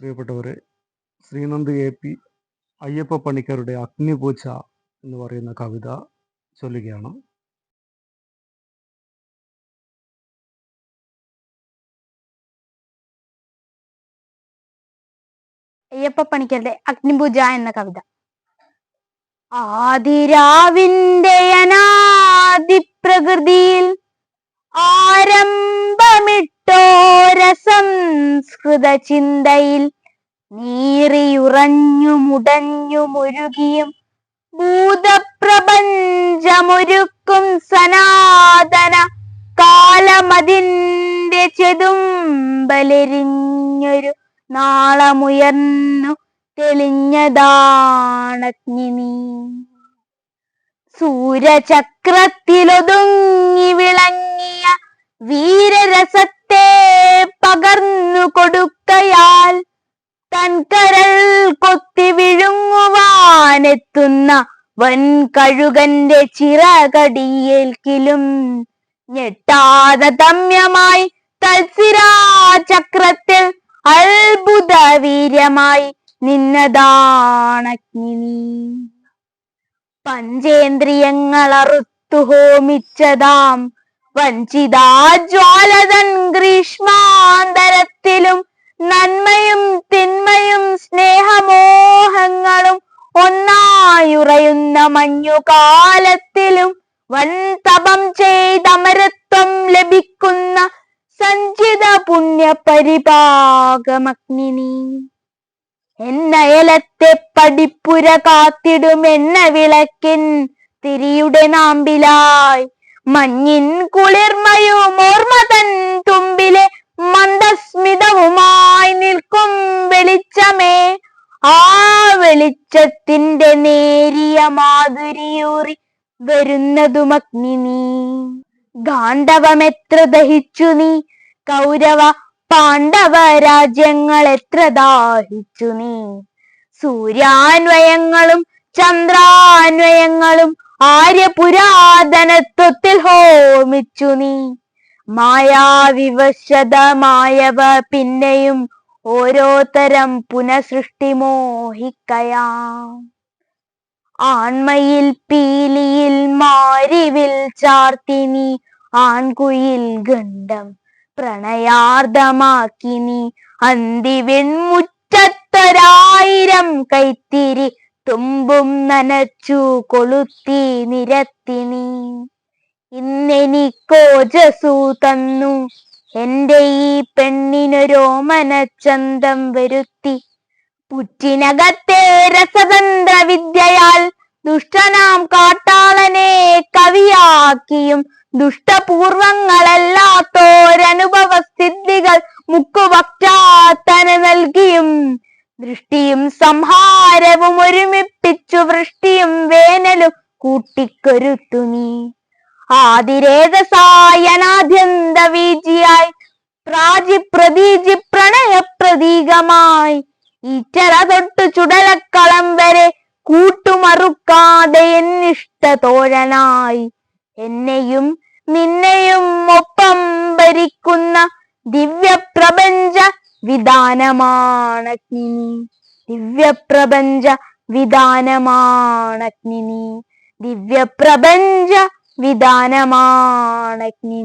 പ്രിയപ്പെട്ടവരെ Sreenand A. P. Ayyappa പണിക്കരുടെ അഗ്നിപൂച്ച എന്ന് പറയുന്ന കവിത ചൊല്ലുകയാണ്. അയ്യപ്പ പണിക്കരുടെ അഗ്നിപൂജ എന്ന കവിത. ആദിരാവിന്റെ അനാദി പ്രകൃതിയിൽ ആരംഭമിട്ടോര സംസ്കൃത ചിന്തയിൽ നീറിയുറഞ്ഞു മുടഞ്ഞു മുരുകിയും ഭൂതപ്രപഞ്ചമൊരുക്കും സനാതന കാലമതിന്റെ ചെതുമ്പലെരിഞ്ഞൊരു നാളമുയർന്നു തെളിഞ്ഞതാണഗ്നി സൂര്യചക്രത്തിലൊതുങ്ങി വിളങ്ങിയ വീരരസത്തെ പകർന്നു കൊടുക്കയാൽ തൻകരൾ കൊത്തി വിഴുങ്ങുവാനെത്തുന്ന വൻ കഴുകന്റെ ചിറകടിയേൽക്കിലും ഞെട്ടാതെ തമ്യമായി തൽസിരാചക്രത്തിൽ അത്ഭുത വീര്യമായി നിന്നതാണഗ്നി പഞ്ചേന്ദ്രിയങ്ങളറുത്തു ഹോമിച്ചതാം വഞ്ചിതാജ്വാലതൻ ഗ്രീഷ്മാന്തരത്തിലും നന്മയും തിന്മയും സ്നേഹമോഹങ്ങളും ഒന്നായുറയുന്ന മഞ്ഞുകാലത്തിലും വൻ തപം ചെയ്തമരത്വം ലഭിക്കുന്ന സഞ്ചിത പുണ്യ പരിപാകമഗ്നി എന്നയലത്തെ പടിപ്പുര കാത്തിടും എന്ന വിളക്കിൻ തിരിയുടെ നാമ്പിലായി. മഞ്ഞിൻ കുളിർമയും ഓർമ്മ തൻ തുമ്പിലെ മന്ദസ്മിതവുമായി നിൽക്കും വെളിച്ചമേ. ആ വെളിച്ചത്തിന്റെ നേരിയ മാധുരിയൂറി വരുന്നതും അഗ്നി നീ. ഗാന്ധവമെത്ര ദഹിച്ചു നീ? കൗരവ പാണ്ഡവ രാജ്യങ്ങൾ എത്ര ദാഹിച്ചു നീ? സൂര്യാന്വയങ്ങളും ചന്ദ്രാന്വയങ്ങളും ആര്യപുരാതനത്വത്തിൽ ഹോമിച്ചു നീ. മായാവിവശതമായവ പിന്നെയും ഓരോ തരം പുനഃസൃഷ്ടി മോഹിക്കയാം. ആൺമയിൽ പീലിയിൽ മാരിവിൽ ചാർത്തി നീ. ആൺകുയിൽ ഗണ്ഡം പ്രണയാർദ്ധമാക്കി നീ. അന്തിവെൺമുറ്റത്തൊരായിരം കൈത്തിരി തുമ്പും നനച്ചു കൊളുത്തി നിരത്തിനി. ഇന്നെനിക്കോജസു തന്നു. എന്റെ ഈ പെണ്ണിനൊരോമനച്ചന്തം വരുത്തി. പുറ്റിനകത്തെ രസതന്ത്ര വിദ്യയാൽ ദുഷ്ടനാം കാട്ടാളനെ കവിയാക്കിയും ദുഷ്ടപൂർവങ്ങളല്ലാത്തോരനുഭവ സ്ഥിതികൾ മുക്കുവക്റ്റാത്തന് നൽകിയും ദൃഷ്ടിയും സംഹാരവും ഒരുമിപ്പിച്ചു വൃഷ്ടിയും വേനലും കൂട്ടിക്കൊരുത്തു നീ. ആതിരേതസായനാദ്യന്ത വീജിയായി പ്രാജി പ്രതീജി പ്രണയ പ്രതീകമായി ഈറ്റര തൊട്ട് ചുടലക്കളം വരെ കൂട്ടുമറുക്കാതെ എന്നിഷ്ട തോഴനായി. എന്നെയും നിന്നെയും ഒപ്പം ഭരിക്കുന്ന ദിവ്യപ്രപഞ്ച വിധാനമാണഗ്നി ദിവ്യപ്രപഞ്ച വിധാനമാണഗ്നി ദിവ്യപ്രപഞ്ച വിധാനമാണഗ്നി